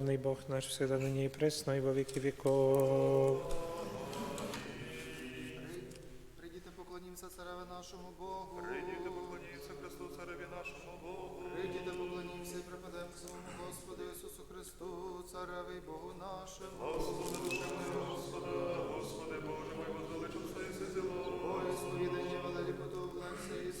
Ный Бог наш всегда ныне и пресно, и во веки веков. Прийдіте, поклонімося цареве нашому Богу. Прийдіте, поклоніться Христу, цареві нашому Богу. Прийдіте, поклонімося і припадемо своєму Господу Ісусу Христу, цареве і Богу нашому. Господи, душі моя, Господа, Господи, Боже мой, возвеличив все і зіло. Ой, сповідання велелі подобленся і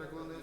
я,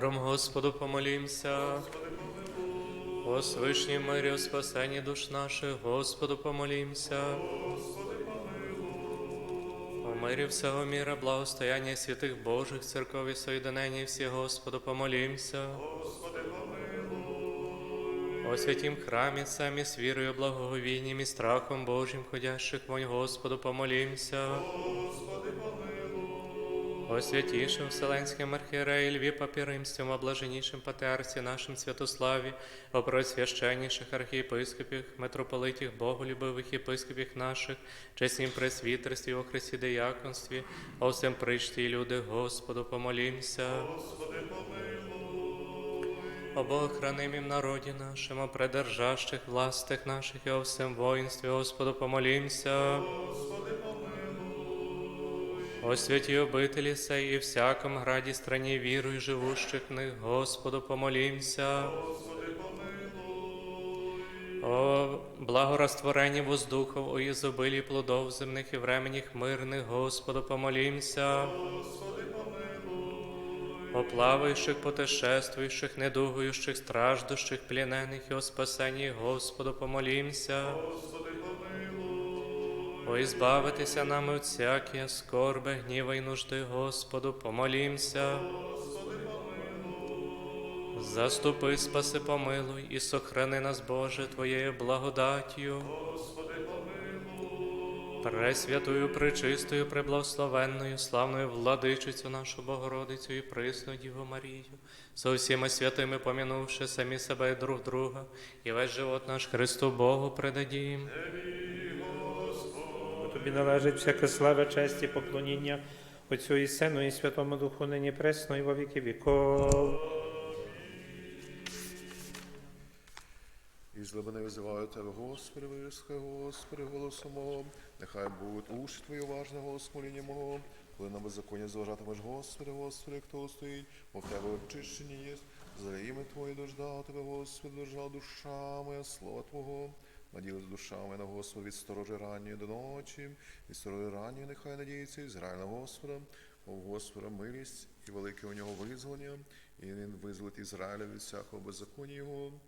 Миром Господу помолімся. О свишнім мирі, о спасенні душ наших, Господу помолімся. Господи. О мирі всього міра, благостояння святих Божих церков і соєдиненні всі, Господу помолімся. О святім храмі, самі з вірою, благоговінням і страхом Божим, ходящих вонь, Господу помолімся. Господи. О святішим Вселенським архієреї Льві Папі Римським, о блаженнішим патерці нашим Святославі, о просвященніших архієпископів, митрополитів, боголюбивих єпископів наших, чеснім пресвітерстві, о Христі дияконстві, о всем причті, люди, Господу, помолімся. Господи. О Богохранимім народі нашим, о придержащих властях наших і о всем воїнстві, Господу, помолімся. Господи. О святі обителі сей і всяком граді страні вірую живущих в них, Господу помолімся. О благорастворенні воздухов, о ізобилі плодов земних і временіх мирних, Господу помолімся. О плаваючих, потешествуючих, недугуючих, страждущих, плінених і о спасенні, Господу помолімся. Господи, помилуй. О ізбавитися нами всякої скорби, гніва й нужди, Господу помолімся. Заступи, спаси, помилуй і сохрани нас, Боже, Твоєю благодаттю. Пресвятою, пречистою, преблагословенною, славною владичицю нашу Богородицю і присну Діву Марію, со всіма святими помінувши самі себе і друг друга, і весь живот наш Христу Богу предадім. Тобі належить всяка слава, честь і поклоніння Отцю і Сину і Святому Духу нині пресно і во віки віков. І з глибини визиваю тебе, Господи, вирискай, Господи, голосом мого. Нехай будуть уші твої уважне голос моління мого. Коли на беззаконня зважатимеш, Господи, Господи, хто стоїть, бо в тебе очищення є. За ім'я Твоє дождав тебе, Господи, дождала душа моя, слова Твого. Наділась душа моя на Господа від сторожі ранньої до ночі, від сторожі ранньої нехай надіється Ізраїль на Господа, в Господа милість і велике у нього визволення, і він визволить Ізраїля від всякого беззаконня його.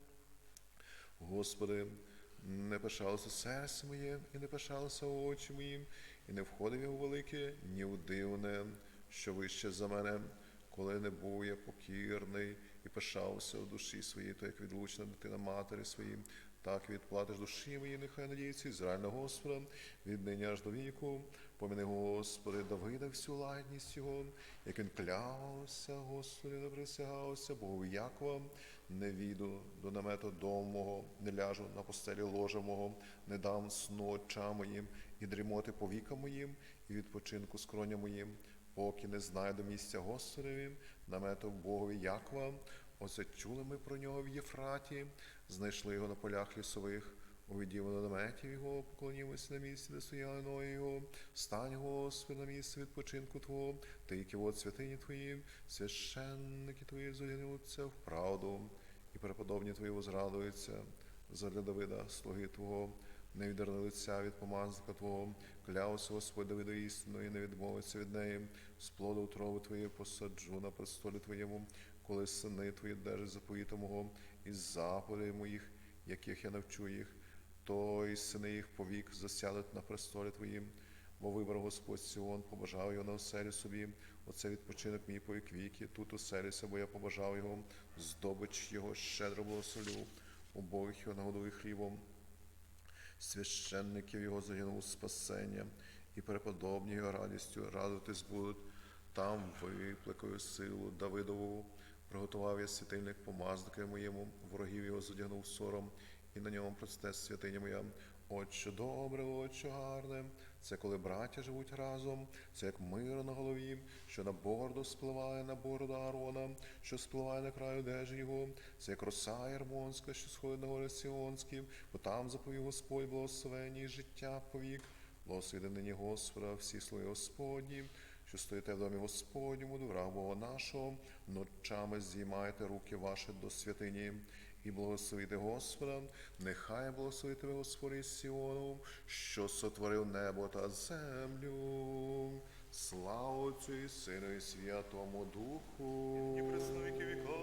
Господи, не пишалося серце моє, і не пишалося очі моїм, і не входив у велике, ні у дивне, що вище за мене, коли не був я покірний і пишався у душі своїй, то як відлучна дитина матері своїй, так відплатиш душі моїй, нехай надіється Ізраїль на Господа, від нині аж до віку. Поміни, Господи, Давида всю ладність його, як він клявся, Господи, не присягався, Богу Якова, не війду до намету дому мого, не ляжу на постелі ложа мого, не дам сну очам моїм, і дрімоти повікам моїм, і відпочинку скроня моїм, поки не знайду місця Господові, намету Богові Якова. Оце чули ми про нього в Єфраті, знайшли його на полях лісових. Увідімо на наметі його, поклонімося на місці, де стояли ноги його. Стань, Господи, на місце відпочинку Твого, ти, які от святині Твої, священники Твої зодягнуться в правду, і преподобні Твої возрадуються задля Давида, слуги Твого, не відверни лиця від помазника Твого, клявся Господь Давида істинно і не відмовиться від неї, з плоду утроби Твоєї посаджу на престолі Твоєму, коли сини Твої держать заповіту мого, і заповідей моїх, яких я навчу їх, то і сини їх повік засядуть на престолі Твоїм. Бо вибрав Господь Сіон, побажав його на оселі собі. Оце відпочинок мій по вік віки. Тут оселюся, бо я побажав його, здобич його щедро благословлю, убогих його нагодую хлібом. Священників його загинув спасення, і преподобні його радістю радуватись будуть. Там випликаю силу Давидову. Приготував я світильник помазника моєму, ворогів його задягнув сором, і на ньому просте святиня моя. Отче добре, отче гарне, це коли браття живуть разом, це як мир на голові, що на бороду спливає на бороду Аарона, що спливає на краю одежі його, це як роса Ярмонська, що сходить на горі Сіонські, бо там заповів Господь благословення і життя повік. Благословити нині Господа, всі слуги Господні, що стоїте в домі Господньому, до враг Бога нашого, ночами здіймаєте руки ваші до святині. І благословити Господа, нехай благословить тебе Господь із Сіону, що сотворив небо та землю. Слава Отцю і Сину і Святому Духу. І представники віков.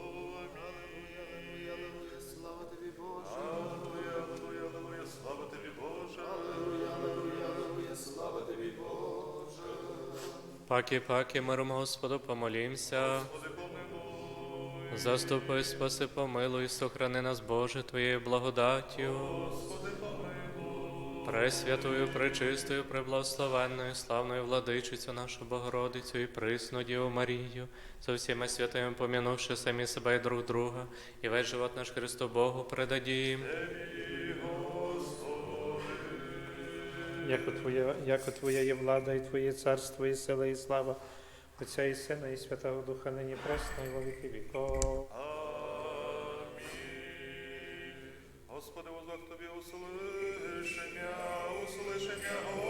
Слава тобі, Боже. Паки, паки, миром Господу, помолімся. Заступи, спаси, помилуй, сохрани нас, Боже, Твоєю благодаттю. Пресвятою, пречистою, преблагословенною, славною владичицю нашу Богородицю і присну Діву Марію, со всіма святими помінувши самі себе і друг друга, і весь живот наш Христу Богу предадім. Яко Твоя, яко Твоя є влада, і Твоє царство, і сила, і слава Отця і Сина, і Святого Духа нині пресно, і во віков. Господи, воздух Тобі услышання, услышання,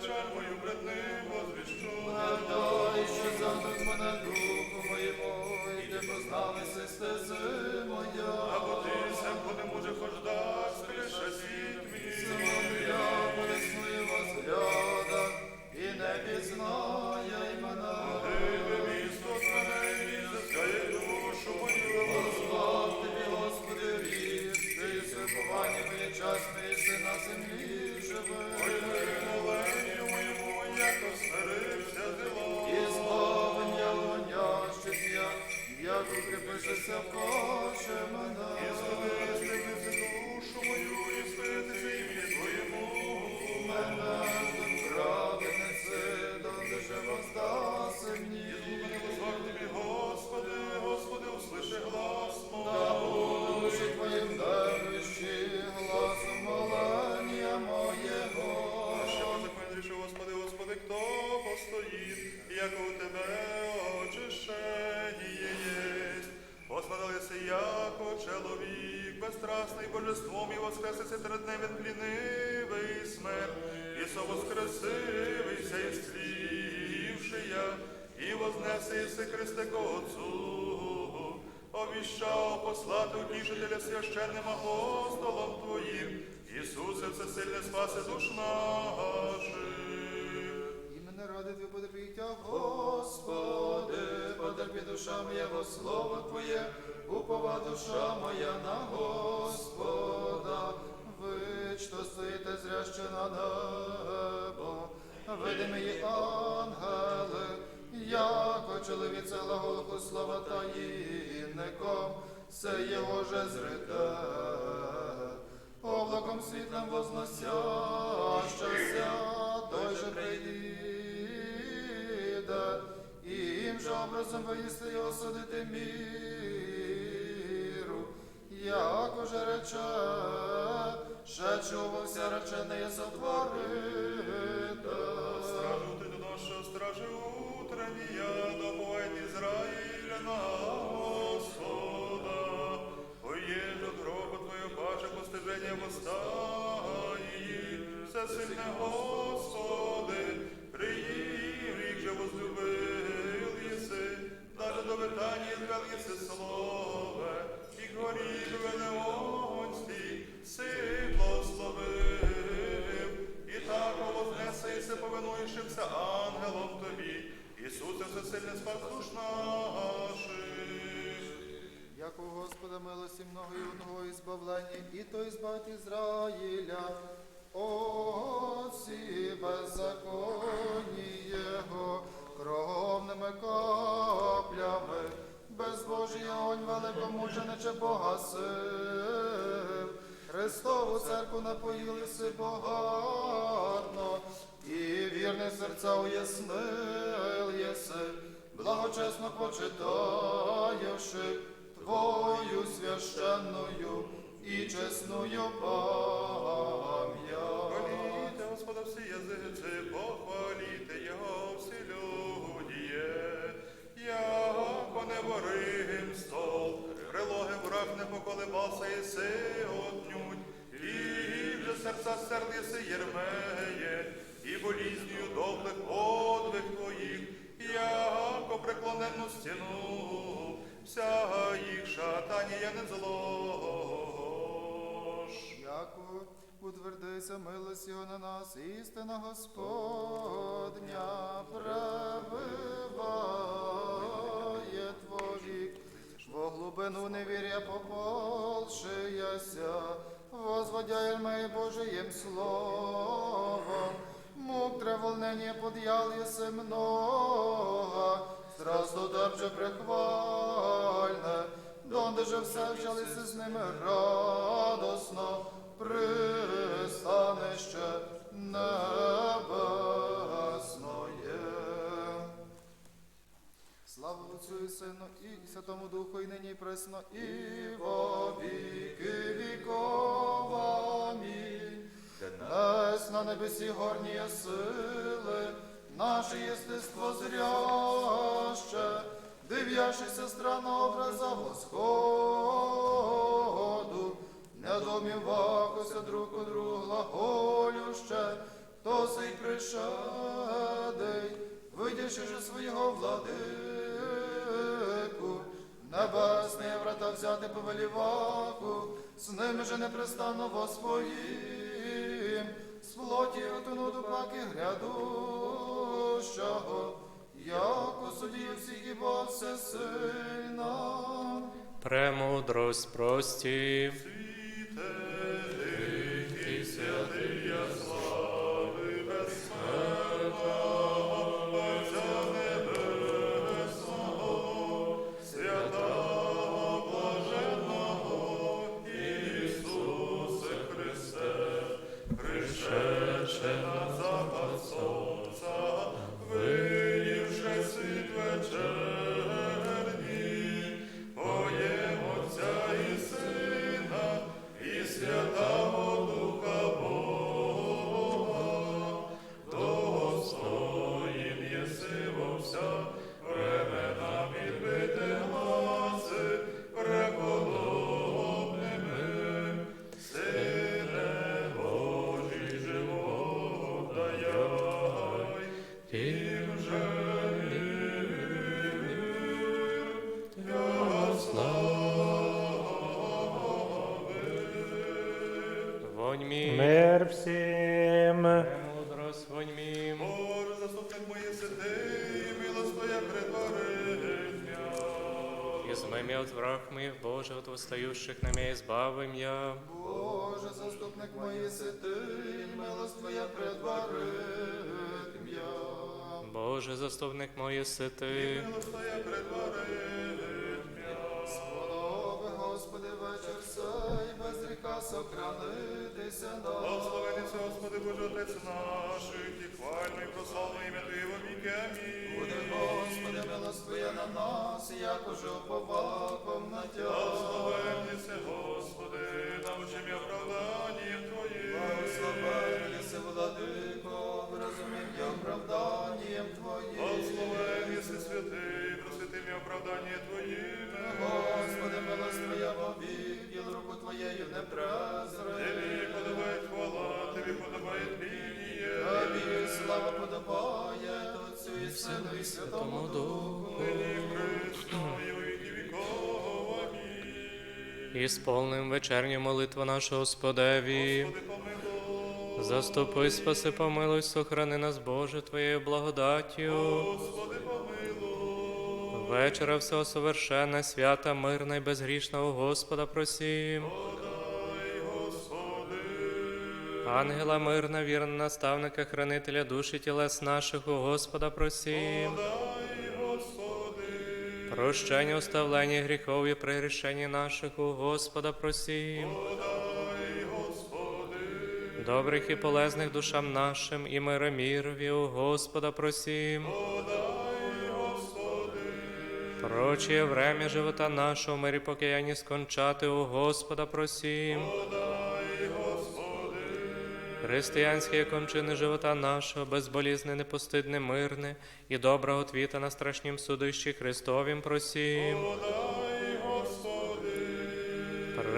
печаль мою возвіщу. Дай, що задок мене духу моєму, і ти позналися стези моя. Або ти сам не може хождать, скриша світ мій. Я полісную возгляда, і не пізнає мене. Гиде місто з мене, і заскає душу мою. Слава тобі, Господи, рід, ти святкування моє час, ти на землі живе. Моєму, як осмирився зело. І збавлення лонящих я, як укріпишся в коже совоскресився, і я, і вознесися Христе ко Отцу, обіщав послати утішителя священним апостолом Твоїм, Ісусе, всесильне спаси душ наших. Імене ради Твій потерпіття, Господи, потерпі душа моя во слово Твоє, упова душа моя на Господа, видимі ангели, яко чоловіце глаголку слова таїнником, все його же зрите, облаком світлом возносящася, той же прийде, і їм же образом виїсти і осудити міру, як уже рече, ще чувався речене сотворити. Нашого стражи утреннія, доповідь Ізраїля на Господа. Поєжу гробу твою баче постиження восстаї, все сильне Господи, приїм рік же возлюбив до витання звел єси слове, і горів венеонський, і то ізбавить Ізраїля, Отці беззаконні Його, кровними каплями, безбожий огонь великомучениче погасив. Христову церкву напоїлися багатно, і вірне серця уяснил єси, благочесно почитаєвши Твою священною і чесною пам'ять. Хваліте Господа всі язиці, похваліте Його всі людіє, яко не ворим стол, прилоги враг не поколебався і си отнють, і вже серця сердися єрмеє, і болізнію доблих подвиг твоїх, яко преклоненну стіну, вся їх шатанія не злож. Яко утвердися милость Його на нас, істина Господня пребиває Твої, во глубину невір'я пополшияся, возводя мои Божиим словом, мук волнение подъял еси много, страсту терпче прихвальне, донде же все вчалися з ними радосно, пристанище небесноє. Слава Отцю і Сину і Святому Духу, і нині пресно, і во віки віков. Амінь. Днес на небесі горні сили, наше єстество зряще, див'яшися странного образа восходу, не домівахося друг у другу глаголюще, то сей пришедей, видячи же свого владику, небесний врата взяти повеліваку, з ними же непрестанно воспоїм, з плоті отону до паки грядущого, як судів всіх і Бог всесильна. Премудрость прості. Восстающих на меня избави меня. Боже, заступник моїй сити, милость Твоя предварит м'я. Боже, заступник мої сити. Милость Твоя предварення. Сподоби, Господи, вечір сей, гріха сохранитися нам. Благословенися, Господи, Боже, Отець наш, і хвально і прославно ім'я Твоє во віки. Амінь. Буде, Господи, милость Твоя на нас, як уже уповаком на Тя. Благословенися, Господи, научи м'я оправданням Твоїм. Благословенися, Владико, розумім я оправданням Твоїм. Благословенися, святий, просвіти оправдання Твоїм. Господи, милость Твоя вовік, діл руку Твоєю не презри. Тобі подобає хвала, Тобі подобає тління. Тобі слава подобає Отцю і Сину і Святому Духу. Христові во віки віков. Амінь. Ісполним вечерню молитву нашу Господеві. Господи, помилуй. Заступи, спаси, помилуй, сохрани нас, Боже, Твоєю благодаттю. Господи, помилуй. Вечора всього совершенна, свята, мирна і безгрішного Господа просім. Ангела мирна, вірна наставника, хранителя душі тілес наших, Господа просім. Прощення, оставлення гріхов і прегрішення наших, у Господа просім. Добрих і полезних душам нашим і миромірові, у Господа просім. Дай, Господи. Прочее время живота нашого, мирі покаянні скончати, у Господа просім. Християнські кончини живота нашого, безболізне, непостидне, мирне і доброго твіта на страшнім судищі Христовім просім. Господи.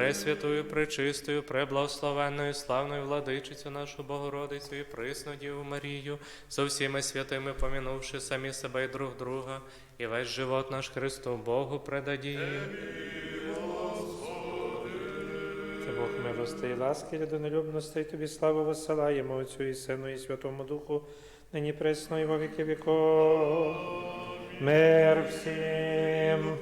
Пресвятою, пречистою, преблагословенною, славною владичицю нашу Богородицю і присну Марію, со всіми святими помінувши самі себе і друг друга, і весь живот наш Христу Богу предадім. Це Бог милости і ласки, людинолюбності, і тобі славу висилаємо Отцю і Сину і Святому Духу, нині пресно і во віки віков. Мир всім.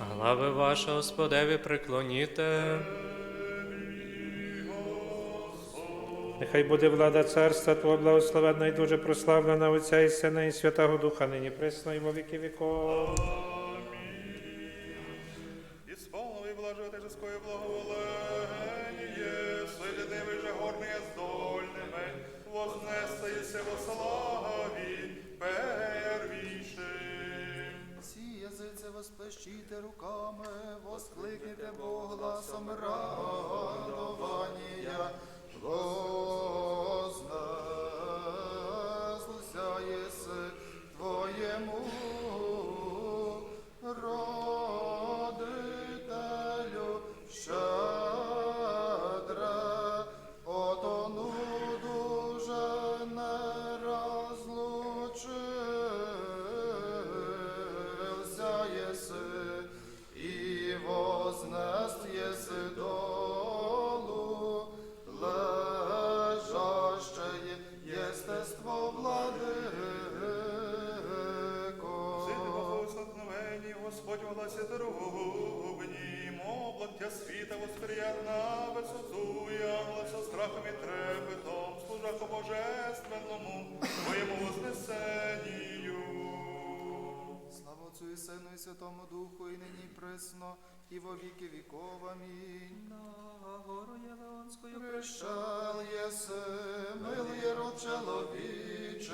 Глави ваша, Господеві, преклоніте. Нехай буде влада царства Твого благословенна і дуже прославлена Отця і Сина і Святого Духа, нині пресної і во віки віков. І Сину і Святому Духу, і нині і присно, і во віки віков. Амінь. На гору Єлеонською Пришел єси, милий род чоловіческий,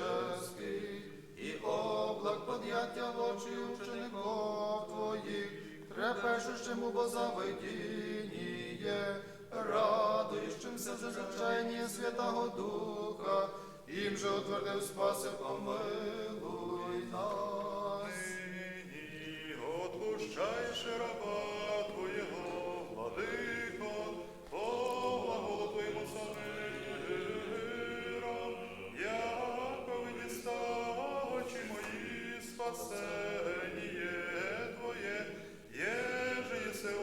і облак подняття в очі учеников твоїх, трепещущему бо завидіння, радуючимся за зачаяння Святого Духа, їм же утвердив спаси, помилуй нас. Нині раба Твоєго, владико, глаголу Твоєму самиром, яко відіста очі мої спасеніє Твоє, єже єси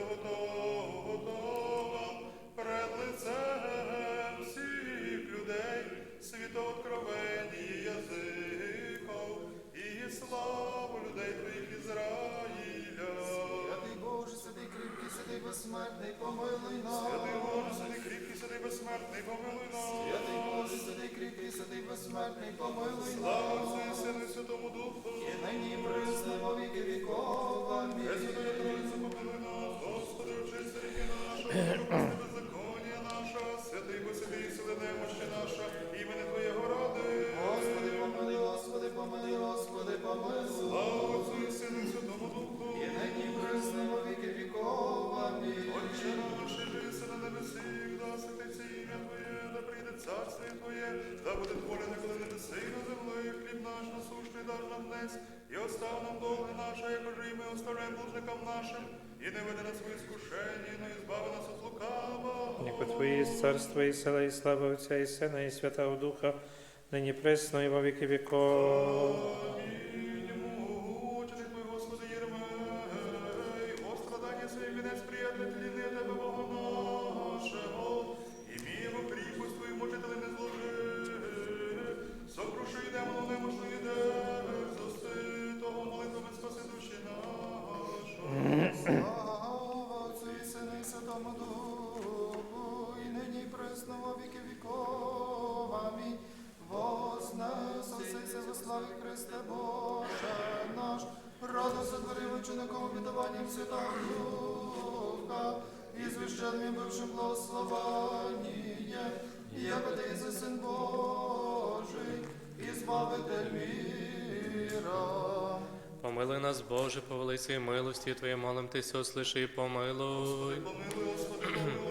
готова пред лицем всіх людей, світооткровені язиков і славу людей Твоїх Ізраїля. Безсмертний, помилуй нас. Святий Господи, кріпкий, святий безсмертний, помилуй нас. Святий Господи, кріпкий, святий безсмертний, помилуй Слава нас. Отцю і Сину і Святому Духу. І нині присно віки віков. Амінь. Даж і остав нам долги наше, як же і ми оставляємо должникам нашим, і не веде нас в іскушення, но і збави нас от лукава. Яко Твоє є царство і сила, і слава Отця і Сина і Святого Духа, нині пресно і во віки віков. Мученик міра. Помили нас, Боже, по великій милості Твоєї молим Тися, услиши помилуй. Помилуй, Господи, помилуй,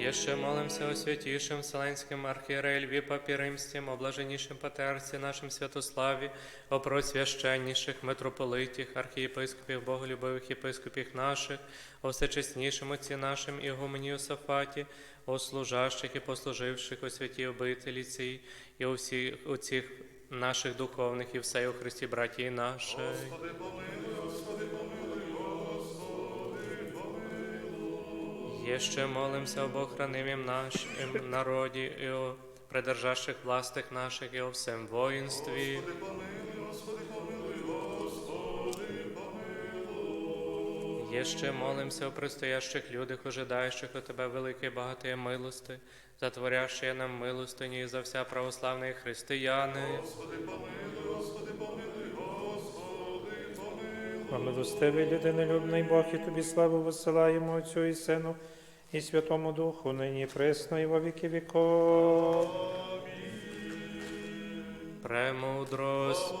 помилуй. Ще молимся о святішим Вселенським архієреї Льві Папі Римським, о блаженнішим патерці нашим Святославі, о просвященніших митрополитіх, архієпископів, боголюбивих єпископів наших, о всечеснішим отці нашим Ігумені Йосафаті, о служащих і послуживших у святій обителі цій, і у всіх оцих наших духовних і все у Христі братії наші. Господи, помилуй, Єще молимся об охранимім нашим народі, і о придержащих властих наших, і о всем воїнстві. Господи, помилуй, Господи, помилуй, Господи, помилуй. Єще молимся о пристоящих людях, ожидаючих у Тебе великі багаті милости, затворящі нам милостині і за вся православні християни. Господи, помилуй. А милостивий людинолюбний Бог, і тобі славу висилаємо Отцю і Сину, і Святому Духу, нині і присно, і во віки віков. Премудрость.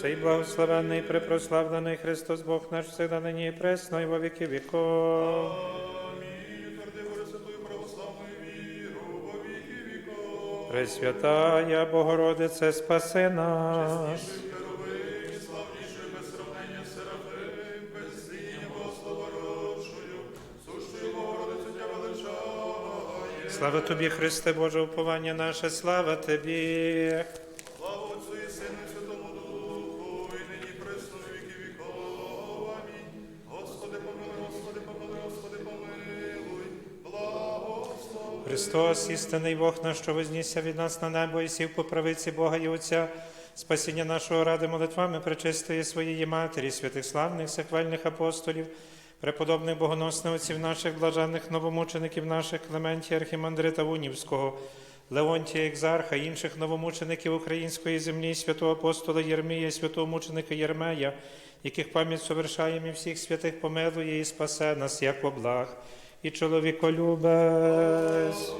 Цей благословенний, препрославлений Христос Бог наш, всегда нині і присно, і во віки віков. Тверди волю святою віру, во віки віков. Пресвятая Богородице, спаси нас. Слава тобі, Христе Боже, уповання наше, слава тобі. Слава Отцю і Сину і Святому Духу, і нині і віки віков. Амінь. Господи помилуй, Господи помилуй, Господи помилуй, благослови. Христос, істинний Бог наш, що вознісся від нас на небо і сів по правиці Бога і Отця, спасіння нашого ради молитвами пречистої своєї Матері, святих славних, сахвальних апостолів, преподобних богоносних отців наших, блаженних новомучеників наших, Клементія Архімандрита Унівського, Леонтія Екзарха, інших новомучеників української землі, святого апостола Єрмія, святого мученика Єрмея, яких пам'ять совершаємо і всіх святих помилує і спасе нас, як благ і чоловіколюбець.